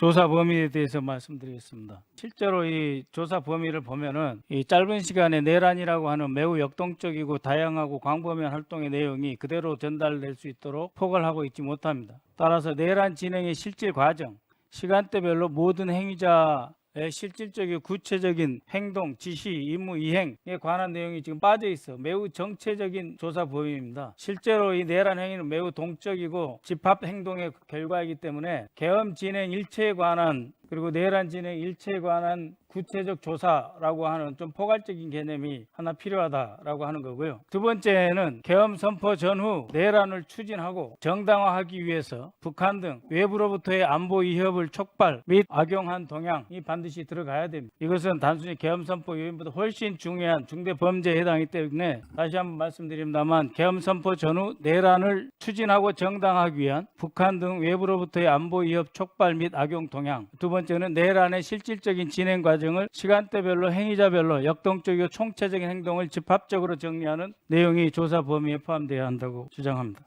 조사 범위에 대해서 말씀드리겠습니다. 실제로 이 조사 범위를 보면은 이 짧은 시간에 내란이라고 하는 매우 역동적이고 다양하고 광범위한 활동의 내용이 그대로 전달될 수 있도록 포괄하고 있지 못합니다. 따라서 내란 진행의 실질 과정, 시간대별로 모든 행위자의 실질적이고 구체적인 행동, 지시, 임무 이행에 관한 내용이 지금 빠져 있어 매우 정체적인 조사 범위입니다. 실제로 이 내란 행위는 매우 동적이고 집합 행동의 결과이기 때문에 계엄 진행 일체에 관한 그리고 내란 진행 일체에 관한 구체적 조사라고 하는 좀 포괄적인 개념이 하나 필요하다라고 하는 거고요. 두 번째는 계엄 선포 전후 내란을 추진하고 정당화하기 위해서 북한 등 외부로부터의 안보 위협을 촉발 및 악용한 동향이 반드시 들어가야 됩니다. 이것은 단순히 계엄 선포 요인보다 훨씬 중요한 중대 범죄에 해당하기 때문에 다시 한번 말씀드립니다만 계엄 선포 전후 내란을 추진하고 정당화하기 위한 북한 등 외부로부터의 안보 위협 촉발 및 악용 동향 두 번째는 내란의 실질적인 진행 과정을 시간대별로 행위자별로 역동적이고 총체적인 행동을 집합적으로 정리하는 내용이 조사 범위에 포함되어야 한다고 주장합니다.